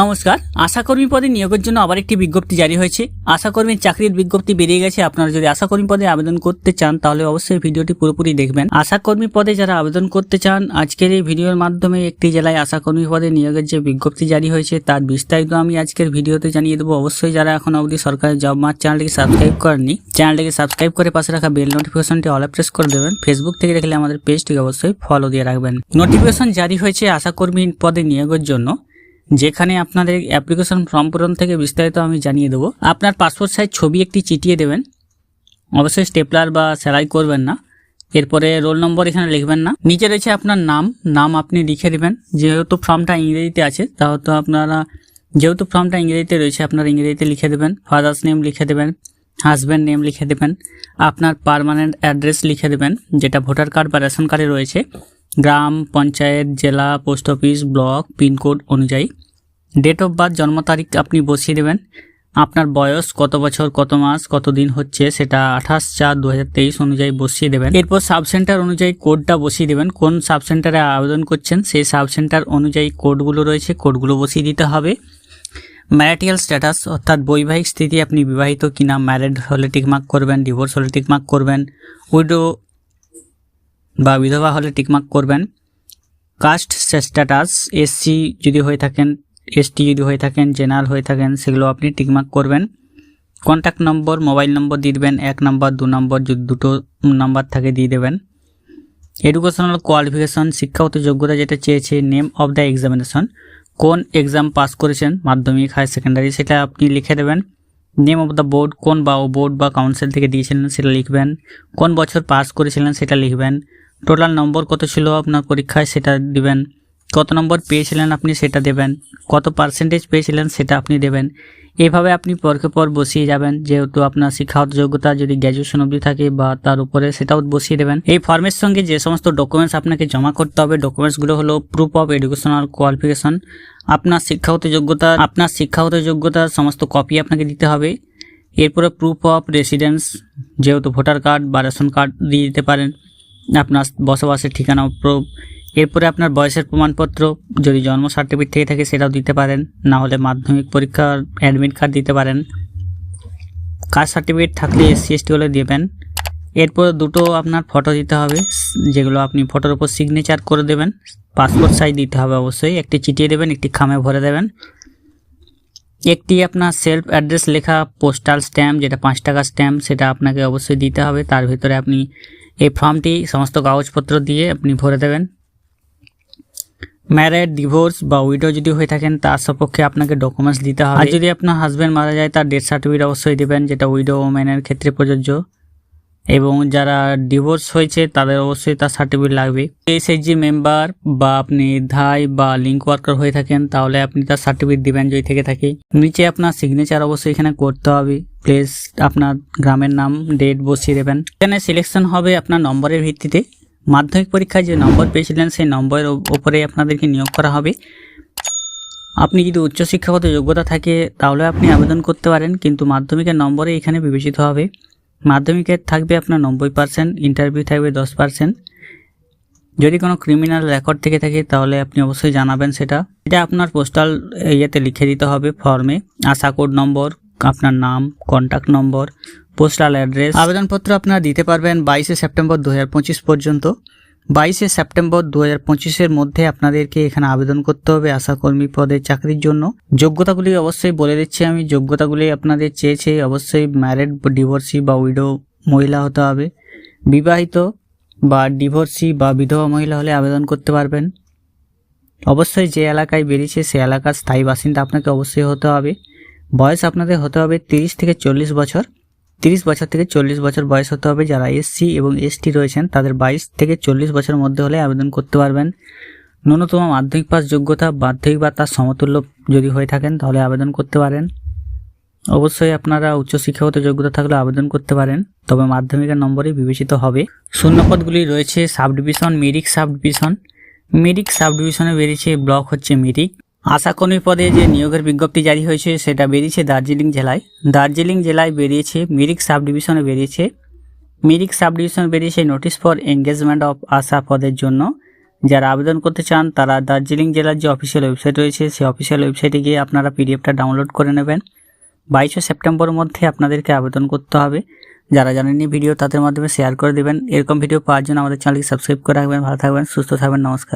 নমস্কার, আশাকর্মী পদে নিয়োগের জন্য আবার একটি বিজ্ঞপ্তি জারি হয়েছে। আশাকর্মীর চাকরির বিজ্ঞপ্তি বেরিয়ে গেছে। আপনারা যদি আশাকর্মী পদে আবেদন করতে চান, তাহলে অবশ্যই ভিডিওটি পুরোপুরি দেখবেন। আশাকর্মী পদে যারা আবেদন করতে চান, আজকের এই ভিডিওর মাধ্যমে একটি জেলায় আশাকর্মী পদে নিয়োগের যে বিজ্ঞপ্তি জারি হয়েছে, তার বিস্তারিত আমি আজকের ভিডিওতে জানিয়ে দেবো। অবশ্যই যারা এখন অবধি সরকারি জব মার্চ চ্যানেলটিকে সাবস্ক্রাইব করেননি, চ্যানেলটিকে সাবস্ক্রাইব করে পাশে রাখা বেল নোটিফিকেশনটি অল প্রেস করে দেবেন। ফেসবুক থেকে দেখলে আমাদের পেজটিকে অবশ্যই ফলো দিয়ে রাখবেন। নোটিফিকেশন জারি হয়েছে আশাকর্মী পদে নিয়োগের জন্য। যেখানে আপনাদের অ্যাপ্লিকেশন ফর্ম পূরণ থেকে বিস্তারিত আমি জানিয়ে দেবো। আপনার পাসপোর্ট সাইজ ছবি একটি চিটিয়ে দেবেন। অবশ্যই স্টেপলার বা সেলাই করবেন না। এরপরে রোল নম্বর এখানে লিখবেন না। নিচে রয়েছে আপনার নাম। নাম আপনি লিখে দেবেন। যেহেতু ফর্মটা ইংরেজিতে আছে, তাহলে আপনারা, যেহেতু ফর্মটা ইংরেজিতে রয়েছে, আপনারা ইংরেজিতে লিখে দেবেন। ফাদার্স নেম লিখে দেবেন। হাজব্যান্ড নেম লিখে দেবেন। আপনার পার্মানেন্ট অ্যাড্রেস লিখে দেবেন, যেটা ভোটার কার্ড বা রেশন কার্ডে রয়েছে। গ্রাম, পঞ্চায়েত, জেলা, পোস্ট অফিস, ব্লক পিনকোড অনুযায়ী। ডেট অফ বার্থ, জন্ম তারিখ আপনি বসিয়ে দেবেন। আপনার বয়স, কত বছর, কত মাস, কত দিন হচ্ছে সেটা আঠাশ চার দু অনুযায়ী বসিয়ে দেবেন। এরপর সাব সেন্টার অনুযায়ী কোডটা বসিয়ে দেবেন। কোন সাব সেন্টারে আবেদন করছেন সেই সাব সেন্টার অনুযায়ী কোডগুলো রয়েছে, কোডগুলো বসিয়ে দিতে হবে। ম্যারিটিয়াল স্ট্যাটাস, অর্থাৎ বৈবাহিক স্থিতি, আপনি বিবাহিত কিনা, ম্যারেড হলে টিকমার্ক করবেন, ডিভোর্স হলে টিকমার্ক করবেন। উইডো বা বিধবা হলে টিকমার্ক করবেন। কাস্ট স্ট্যাটাস এসসি যদি হয়ে থাকেন এসটি যদি হয়ে থাকেন জেনারেল হয়ে থাকেন, সেগুলো আপনি টিকমার্ক করবেন। কন্ট্যাক্ট নম্বর মোবাইল নম্বর দিয়ে দেবেন, এক নম্বর দু নম্বর যদি দুটো নাম্বার থাকে দিয়ে দেবেন। এডুকেশনাল কোয়ালিফিকেশন শিক্ষাগত যোগ্যতা যেটা চেয়েছে নেম অফ দ্য এক্সামিনেশন কোন এক্সাম পাস করেছেন, মাধ্যমিক হায়ার সেকেন্ডারি সেটা আপনি লিখে দেবেন। নেম অফ দ্য বোর্ড কোন বা বোর্ড বা কাউন্সিল থেকে দিয়েছিলেন, সেটা লিখবেন। কোন বছর পাস করেছিলেন, সেটা লিখবেন। টোটাল নম্বর কত ছিল আপনার পরীক্ষায় সেটা দিবেন। কত নম্বর পেয়েছিলেন আপনি সেটা দেবেন। কত পার্সেন্টেজ পেয়েছিলেন সেটা আপনি দেবেন। এইভাবে আপনি পরকে পর বসিয়ে যাবেন, যেহেতু আপনার শিক্ষাগত যোগ্যতা যদি গ্র্যাজুয়েশন অবধি থাকে বা তার উপরে সেটাও বসিয়ে দেবেন। এই ফর্মের সঙ্গে যে সমস্ত ডকুমেন্টস আপনাকে জমা করতে হবে ডকুমেন্টসগুলো হলো প্রুফ অফ এডুকেশনাল কোয়ালিফিকেশন আপনার শিক্ষাগত যোগ্যতা, আপনার শিক্ষাগত যোগ্যতার সমস্ত কপি আপনাকে দিতে হবে। এরপরে প্রুফ অফ রেসিডেন্স যেহেতু ভোটার কার্ড বা রেশন কার্ড দিয়ে দিতে পারেন। আপনার বসবাসের ঠিকানা এরপরে আপনার বয়সের প্রমাণপত্র, যদি জন্ম সার্টিফিকেট থেকে থাকে সেটাও দিতে পারেন। না হলে মাধ্যমিক পরীক্ষার অ্যাডমিট কার্ড দিতে পারেন। কাস্ট সার্টিফিকেট থাকলে এসসি এসটি হলে দেবেন। এরপর দুটো আপনার ফটো দিতে হবে, যেগুলো আপনি ফটোর উপর সিগনেচার করে দেবেন। পাসপোর্ট সাইজ দিতে হবে অবশ্যই। একটি চিটিয়ে দেবেন, একটি খামে ভরে দেবেন। একটি আপনার সেলফ অ্যাড্রেস লেখা পোস্টাল স্ট্যাম্প যেটা পাঁচ টাকা স্ট্যাম্প সেটা আপনাকে অবশ্যই দিতে হবে। তার ভিতরে আপনি ফর্মটি সমস্ত কাগজপত্র দিয়ে আপনি ভরে দেবেন। ম্যারেড ডিভোর্স বা উইডো যদি হয়ে থাকেন, তার সপক্ষে আপনাকে ডকুমেন্টস দিতে হবে। আর যদি আপনার হাজব্যান্ড মারা যায়, তার ডেথ সার্টিফিকেট অবশ্যই দেবেন, যেটা উইডো ওম্যানের ক্ষেত্রে প্রযোজ্য। এবং যারা ডিভোর্স হয়েছে, তাদের অবশ্যই তার সার্টিফিকেট লাগবে। এসএইচজি মেম্বার বা আপনি ধাই বা লিঙ্ক ওয়ার্কার হয়ে থাকেন, তাহলে আপনি তার সার্টিফিকেট দিবেন, যদি থেকে থাকে। নিচে আপনার সিগনেচার অবশ্যই এখানে করতে হবে। প্লেস আপনার গ্রামের নাম ডেট বসিয়ে দেবেন। এখানে সিলেকশন হবে আপনার নম্বরের ভিত্তিতে। মাধ্যমিক পরীক্ষায় যে নম্বর পেয়েছিলেন, সেই নম্বরের ওপরে আপনাদেরকে নিয়োগ করা হবে। আপনি যদি উচ্চশিক্ষাগত যোগ্যতা থাকে, তাহলে আপনি আবেদন করতে পারেন, কিন্তু মাধ্যমিকের নম্বরে এখানে বিবেচিত হবে। মাধ্যমিকের থাকবে আপনার নব্বই পার্সেন্ট ইন্টারভিউ থাকবে দশ পার্সেন্ট যদি কোনো ক্রিমিনাল রেকর্ড থেকে থাকে, তাহলে আপনি অবশ্যই জানাবেন সেটা। এটা আপনার পোস্টাল ইয়েতে লিখে দিতে হবে ফর্মে আশা কোড নম্বর আপনার নাম কন্ট্যাক্ট নম্বর পোস্টাল অ্যাড্রেস আবেদনপত্র আপনারা দিতে পারবেন বাইশে সেপ্টেম্বর দু হাজার পঁচিশ পর্যন্ত। বাইশে সেপ্টেম্বর দু হাজার পঁচিশের মধ্যে আপনাদেরকে এখানে আবেদন করতে হবে আশাকর্মী পদের চাকরির জন্য। যোগ্যতাগুলি অবশ্যই বলে দিচ্ছি আমি, যোগ্যতাগুলি আপনাদের চেয়েছে, অবশ্যই ম্যারেড ডিভোর্সি বা উইডো মহিলা হতে হবে। বিবাহিত বা ডিভোর্সি বা বিধবা মহিলা হলে আবেদন করতে পারবেন। অবশ্যই যে এলাকায় বেরিয়েছে সে এলাকার স্থায়ী বাসিন্দা আপনাকে অবশ্যই হতে হবে। বয়স আপনাদের হতে হবে তিরিশ থেকে চল্লিশ বছর। তিরিশ বছর থেকে চল্লিশ বছর বয়স হতে হবে যারা এসসি এবং এসটি রয়েছেন, তাদের বাইশ থেকে চল্লিশ বছরের মধ্যে হলে আবেদন করতে পারবেন। ন্যূনতম মাধ্যমিক পাস যোগ্যতা মাধ্যমিক বা তার সমতুল্য যদি হয়ে থাকেন, তাহলে আবেদন করতে পারেন। অবশ্যই আপনারা উচ্চশিক্ষাগত যোগ্যতা থাকলে আবেদন করতে পারেন, তবে মাধ্যমিকের নম্বরে বিবেচিত হবে। শূন্যপদগুলি রয়েছে sub division Mirik sub division Mirik sub ডিভিশনে বেরিয়েছে, ব্লক হচ্ছে মেরিক। আশাকর্মী পদে যে নিয়োগের বিজ্ঞপ্তি জারি হয়েছে, সেটা বেরিয়েছে দার্জিলিং জেলায়। দার্জিলিং জেলায় বেরিয়েছে মিরিক সাব ডিভিশনে বেরিয়েছে। মিরিক সাব ডিভিশনে বেরিয়েছে notice for engagement of ASHA পদের জন্য। যারা আবেদন করতে চান, তারা দার্জিলিং জেলার যে অফিসিয়াল ওয়েবসাইট রয়েছে সেই অফিসিয়াল ওয়েবসাইটে গিয়ে আপনারা পিডিএফটা ডাউনলোড করে নেবেন। বাইশে সেপ্টেম্বর মধ্যে আপনাদেরকে আবেদন করতে হবে। যারা জানেননি ভিডিও, তাদের মাধ্যমে শেয়ার করে দেবেন। এরকম ভিডিও পাওয়ার জন্য আমাদের চ্যানেলকে সাবস্ক্রাইব করে রাখবেন। ভালো থাকবেন, সুস্থ থাকবেন, নমস্কার।